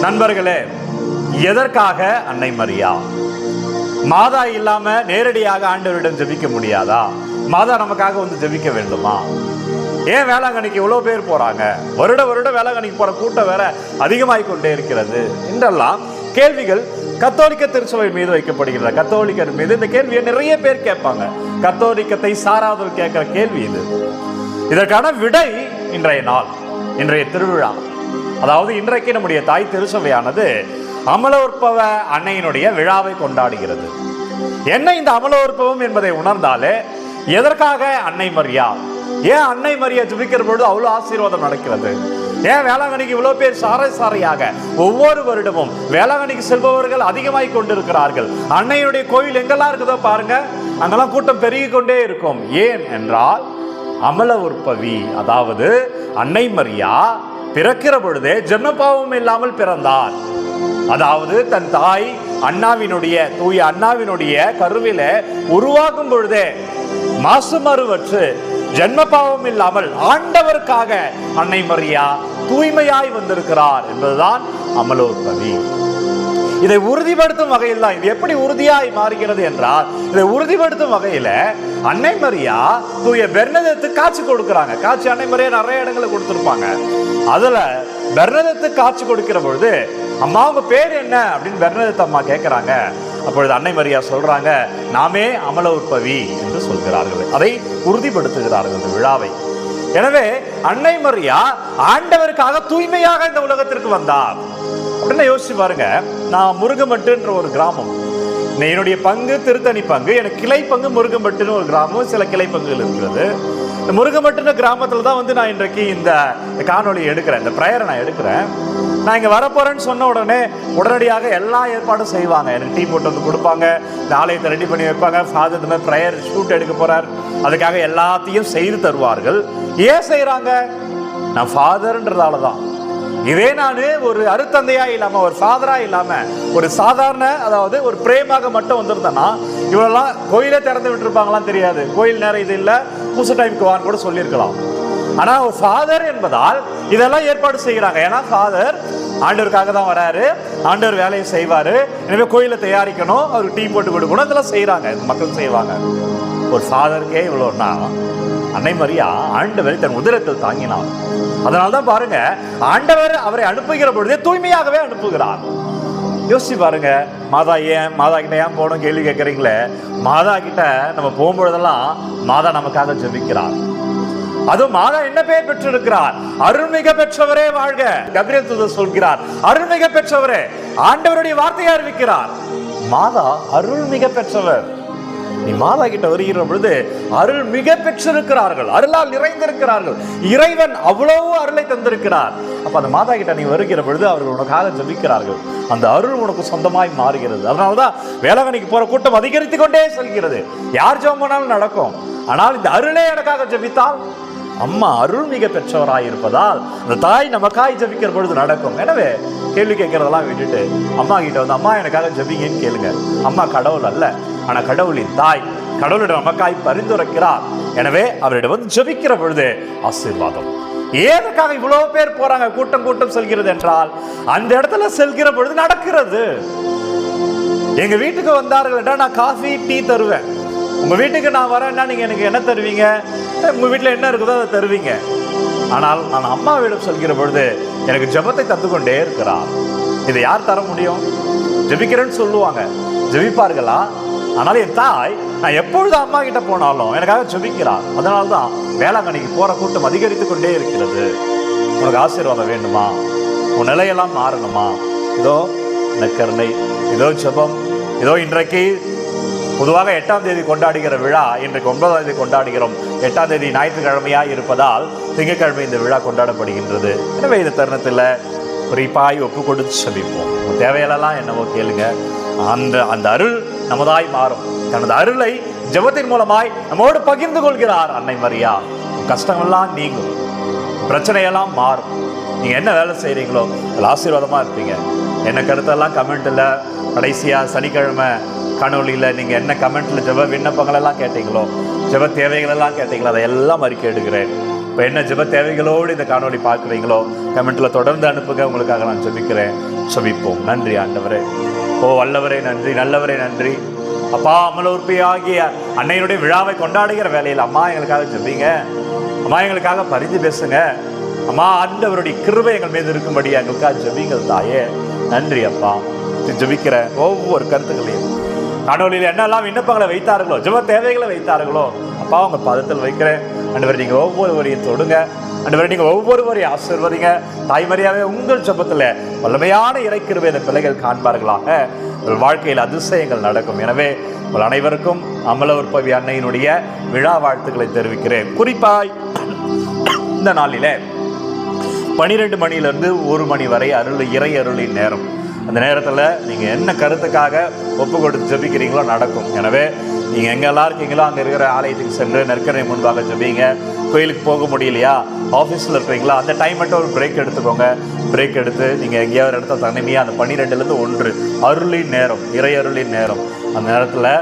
நண்பர்களே எதற்காக அன்னை மரியா? மாதா இல்லாம நேரடியாக ஆண்டவரிடம் ஜெபிக்க முடியாதா? மாதா நமக்காக வந்து ஜெபிக்க வேண்டுமா? ஏன் வேளாங்கண்ணிக்கு இவ்வளோ பேர் போறாங்க? வருட வருட வேளாங்கண்ணிக்கு போற கூட்டம் வேற அதிகமாகிக் கொண்டே இருக்கிறது. என்றெல்லாம் கேள்விகள் கத்தோலிக்க திருச்சபை மீது வைக்கப்படுகிறது கத்தோலிக்கர் மீது இந்த கேள்வியை நிறைய பேர் கேட்பாங்க. கத்தோலிக்கத்தை சாராதவர் கேட்கிற கேள்வி இது. இதற்கான விடை இன்றைய நாள் இன்றைய திருவிழா. அதாவது இன்றைக்கு நம்முடைய தாய் திருச்சபையானது அமலோற்பவ அன்னையினுடைய விழாவை கொண்டாடுகிறது. என்ன இந்த அமலோற்பவம் என்பதை உணர்ந்தாலே எதற்காக அன்னை மரியா? ஏன் அன்னை மரியா துபிக்கிற பொழுது அவ்வளோ ஆசீர்வாதம் நடக்கிறது? ஏன் வேளாங்கண்ணிக்கு இவ்வளோ பேர் சாரை சாரையாக ஒவ்வொரு வருடமும் வேளாங்கண்ணிக்கு செல்பவர்கள் அதிகமாய் கொண்டிருக்கிறார்கள்? அன்னையுடைய கோயில் எங்கெல்லாம் இருக்குதோ பாருங்க அங்கெல்லாம் கூட்டம் பெருகி கொண்டே இருக்கும். ஏன் என்றால் அமல உற்பவி அதாவது அன்னை மரியா பிறக்கிற பொழுதே ஜென்ம பாவம் இல்லாமல் பிறந்தார். அதாவது தன் தாய் அண்ணாவினுடைய தூய அண்ணாவினுடைய கருவில உருவாகும் பொழுதே மாசுமறுவற்று ஜென்ம பாவம் இல்லாமல் ஆண்டவருக்காக அன்னை மரியா தூய்மையாய் வந்திருக்கிறார் என்பதுதான் அமலோற்பவி இதை உறுதிப்படுத்தும் வகையில் தான் இது எப்படி உறுதியாய் மாறுகிறது என்றால் இதை உறுதிப்படுத்தும் வகையில அன்னை மரியா தூய பெர்னதத்து காட்சி கொடுக்குறாங்க. காட்சி அன்னை மரியா நிறைய இடங்களில் கொடுத்துருப்பாங்க. அதுல பெர்னதத்து காட்சி கொடுக்கிற பொழுது அம்மா உங்க பேர் என்ன? அப்படின்னு பெர்னதத்து அம்மா கேட்குறாங்க அப்பொழுது அன்னை மரியா சொல்றாங்க நாமே அமல உற்பவி என்று சொல்கிறார்கள். அதை உறுதிப்படுத்துகிறார்கள் இந்த விழாவை. எனவே அன்னை மரியா ஆண்டவருக்காக தூய்மையாக இந்த உலகத்திற்கு வந்தார். அப்படின்னு யோசிச்சு பாருங்க நான் முருகமட்டுன்ற ஒரு கிராமம். என்னுடைய பங்கு திருத்தணி பங்கு எனக்கு கிளை பங்கு முருகம்பட்டுன்னு ஒரு கிராமம் சில கிளை பங்குகள் இருக்கிறது. இந்த முருகம்பட்டுன கிராமத்தில் தான் வந்து நான் இன்றைக்கு இந்த காணொலி எடுக்கிறேன் இந்த ப்ரேயரை நான் எடுக்கிறேன். நான் இங்கே வரப்போகிறேன்னு சொன்ன உடனே உடனடியாக எல்லா ஏற்பாடும் செய்வாங்க. எனக்கு டீ போட்டு வந்து கொடுப்பாங்க இந்த ஆலயத்தை ரெடி பண்ணி வைப்பாங்க ஃபாதர் இந்த மாதிரி ப்ரேயர் ஷூட் எடுக்க போகிறார் அதுக்காக எல்லாத்தையும் செய்து தருவார்கள். ஏன் செய்கிறாங்க நான் ஃபாதர்ன்றதால தான் இதே நான் ஒரு அருத்தந்தையா இல்லாம ஒரு ஃபாதரா இல்லாம ஒரு சாதாரண அதாவது ஒரு பிரேமாக மட்டும் வந்திருந்தேன்னா இவரெல்லாம் கோயிலே திறந்து விட்டுருப்பாங்களாம் தெரியாது. கோயில் நேரம் இது இல்லை புதுசு டைமுக்கு வான்னு கூட சொல்லியிருக்கலாம். ஆனால் ஃபாதர் என்பதால் இதெல்லாம் ஏற்பாடு செய்கிறாங்க. ஏன்னா ஃபாதர் ஆண்டவருக்காக தான் வராரு. ஆண்டவர் வேலையை செய்வாரு. எனவே கோயிலை தயாரிக்கணும். அவருக்கு டீம் போட்டு கொடுக்கணும். இதெல்லாம் செய்கிறாங்க மக்கள் செய்வாங்க. ஒரு ஃபாதருக்கே இவ்வளோன்னா அன்னை மரியா ஆண்டவர் தன் உதிரத்தில் தாங்கினார் அதனால தான் பாருங்க ஆண்டவர் அவரை அனுப்புகிற பொழுதே தூய்மையாகவே அனுப்புகிறார். யோசிச்சு பாருங்க மாதா ஏன் மாதா கிட்ட ஏன் போகணும் கேள்வி கேட்குறீங்களே? மாதா கிட்ட நம்ம போகும்பொழுதெல்லாம் மாதா நமக்காக ஜெபிக்கிறார். அது மாதா என்ன பெயர் பெற்றிருக்கிறார்? அருள்மிக பெற்றவரே வாழ்க. கபிரியல் தூதர் சொல்கிறார் அருள்மிக பெற்றவரே ஆண்டவருடைய வார்த்தையை அறிவிக்கிறார். மாதா அருள்மிக பெற்றவர். நீ மாதா கிட்ட வருகிற பொழுது அருள் மிக பெற்றிருக்கிறார்கள் அருளால் நிறைந்திருக்கிறார்கள். இறைவன் அவ்வளவு அருளை தந்திருக்கிறார். அப்ப அந்த மாதா கிட்ட நீ வருகிற பொழுது அவர்கள் உனக்காக ஜெபிக்கிறார்கள். அந்த அருள் உனக்கு சொந்தமாய் மாறுகிறது. அதனாலதான் வேளாங்கண்ணிக்கு போற கூட்டம் அதிகரித்து கொண்டே செல்கிறது. யார் ஜெபம் பண்ணாலும் நடக்கும். ஆனால் இந்த அருளே எனக்காக ஜெபித்தால் அம்மா அருள்மிக பெற்றவராய் இருப்பதால் அந்த தாய் நமக்காய் ஜபிக்கிற பொழுது நடக்கும். எனவே கேள்வி கேட்கறதெல்லாம் விட்டுட்டு அம்மா கிட்ட வந்து அம்மா எனக்காக ஜெபிங்கன்னு கேளுங்க. அம்மா கடவுள் அல்ல. ஆனால் கடவுளின் தாய் கடவுளிடம் நமக்காய் பரிந்துரைக்கிறார். எனவே அவரிடம் வந்து ஜெபிக்கிற பொழுது ஆசீர்வாதம். ஏதுக்காக இவ்வளவு பேர் போறாங்க? கூட்டம் கூட்டம் செல்கிறது என்றால் அந்த இடத்துல செல்கிற பொழுது நடக்கிறது. எங்க வீட்டுக்கு வந்தார்கள் நான் காஃபி டீ தருவேன். உங்க வீட்டுக்கு நான் வரேன்னா நீங்க எனக்கு என்ன தருவீங்க? உங்கள் வீட்டில் என்ன இருக்குதோ அதை தருவீங்க? ஆனால் நான் அம்மாவிடம் சொல்கிற பொழுது எனக்கு ஜெபத்தை தந்து இருக்கிறார். இதை யார் தர முடியும்? ஜெபிக்கிறேன்னு சொல்லுவாங்க. ஜெபிப்பார்களா? ஆனால் என் தாய் நான் எப்பொழுது அம்மா கிட்ட போனாலும் எனக்காக ஜபிக்கிறார். அதனால தான் வேளாங்கண்ணிக்கு போகிற கூட்டம் அதிகரித்து கொண்டே இருக்கிறது. உனக்கு ஆசீர்வாதம் வேண்டுமா? உன் நிலையெல்லாம் மாறணுமா? இதோ நக்கருணை இதோ ஜெபம். இதோ இன்றைக்கு பொதுவாக எட்டாம் தேதி கொண்டாடுகிற விழா இன்றைக்கு ஒன்பதாம் தேதி கொண்டாடுகிறோம். எட்டாம் தேதி ஞாயிற்றுக்கிழமையாக இருப்பதால் திங்கட்கிழமை இந்த விழா கொண்டாடப்படுகின்றது. எனவே இந்த தருணத்தில் குறிப்பாய் ஒப்பு கொடுத்து சொல்லிப்போம் தேவையிலலாம் என்னவோ கேளுங்க. அந்த அந்த அருள் நமதாய் மாறும். தனது அருளை ஜெபத்தின் மூலமாய் நம்மோடு பகிர்ந்து கொள்கிறார் அன்னை மரியா. கஷ்டமெல்லாம் கஷ்டங்கள்லாம் நீங்கும். பிரச்சனையெல்லாம் மாறும். நீங்கள் என்ன வேலை செய்கிறீங்களோ அதில் ஆசீர்வாதமாக இருப்பீங்க. என்ன கருத்தெல்லாம் கமெண்ட்டில் கடைசியாக சனிக்கிழமை காணொலியில் நீங்கள் என்ன கமெண்ட்டில் ஜெப விண்ணப்பங்களெல்லாம் கேட்டீங்களோ ஜெப தேவைகளெல்லாம் கேட்டீங்களோ அதை எல்லாம் அறிக்கை எடுக்கிறேன். இப்போ என்ன ஜெப தேவைகளோடு இந்த காணொலி பார்க்குறீங்களோ கமெண்ட்டில் தொடர்ந்து அனுப்புங்க உங்களுக்காக நான் ஜெபிக்கிறேன். ஜெபிப்போம். நன்றி ஆண்டவரே. ஓ வல்லவரே நன்றி நல்லவரே நன்றி. அப்பா அமலோற்பி ஆகிய அன்னையினுடைய விழாவை கொண்டாடுகிற வேலையில் அம்மா எங்களுக்காக ஜெபிங்க. அம்மா எங்களுக்காக பரிந்து பேசுங்க. அம்மா ஆண்டவருடைய கிருபை எங்கள் மீது இருக்கும்படி எங்களுக்காக ஜெபிங்கள் தாயே. நன்றி அப்பா. ஜெபிக்கிற ஒவ்வொரு கருத்துக்களையும் காணொலியில் என்னெல்லாம் விண்ணப்பங்களை வைத்தார்களோ ஜப தேவைகளை வைத்தார்களோ அப்பா உங்கள் பாதத்தில் வைக்கிறேன். ஆண்டவர் நீங்கள் ஒவ்வொருவரையும் தொடுங்க. ஆண்டவர் நீங்கள் ஒவ்வொருவரையும் ஆசிர்வதிங்க. தாய்மறியாவே உங்கள் ஜபத்தில் வல்லமையான இறைக்கிருவை இந்த பிள்ளைகள் காண்பார்களாக. உங்கள் வாழ்க்கையில் அதிசயங்கள் நடக்கும். எனவே உங்கள் அனைவருக்கும் அமல உற்பவி அன்னையினுடைய விழா வாழ்த்துக்களை தெரிவிக்கிறேன். குறிப்பாய் இந்த நாளிலே பனிரெண்டு மணிலேருந்து ஒரு மணி வரை அருள் இறை அருளின் நேரம். அந்த நேரத்தில் நீங்கள் என்ன கருத்துக்காக ஒப்பு கொடுத்து ஜெபிக்கிறீங்களோ நடக்கும். எனவே நீங்கள் எங்கெல்லாம் இருக்கீங்களோ அங்கே இருக்கிற ஆலயத்துக்கு சென்று நெருக்கடி முன்பாக ஜெபிங்க. கோயிலுக்கு போக முடியலையா? ஆஃபீஸில் இருக்கிறீங்களா அந்த டைம் மட்டும் ஒரு பிரேக் எடுத்துக்கோங்க. பிரேக் எடுத்து நீங்கள் எங்கேயாவது இடத்த தனிமையாக அந்த பன்னிரெண்டுலேருந்து ஒன்று. அருளின் நேரம் இறை அருளின் நேரம். அந்த நேரத்தில்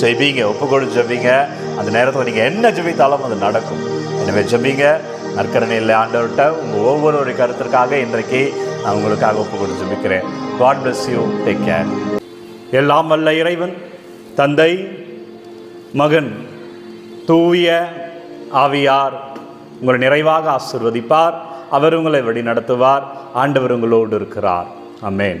ஜெபிங்க ஒப்பு கொடுத்து ஜெபிங்க. அந்த நேரத்தில் நீங்கள் என்ன ஜெபித்தாலும் அது நடக்கும். எனவே ஜெபிங்க. நற்கரணையில் ஆண்டவர்கிட்ட உங்கள் ஒவ்வொருவருடைய கருத்திற்காக இன்றைக்கு நான் உங்களுக்காக ஒப்பு கொடுத்து ஜெபிக்கிறேன். God bless you take care எல்லாம் வல்ல இறைவன் தந்தை மகன் தூய ஆவியார் உங்களை நிறைவாக ஆசிர்வதிப்பார். அவர் உங்களை வழி நடத்துவார் ஆண்டவர் உங்களோடு இருக்கிறார். அமேன்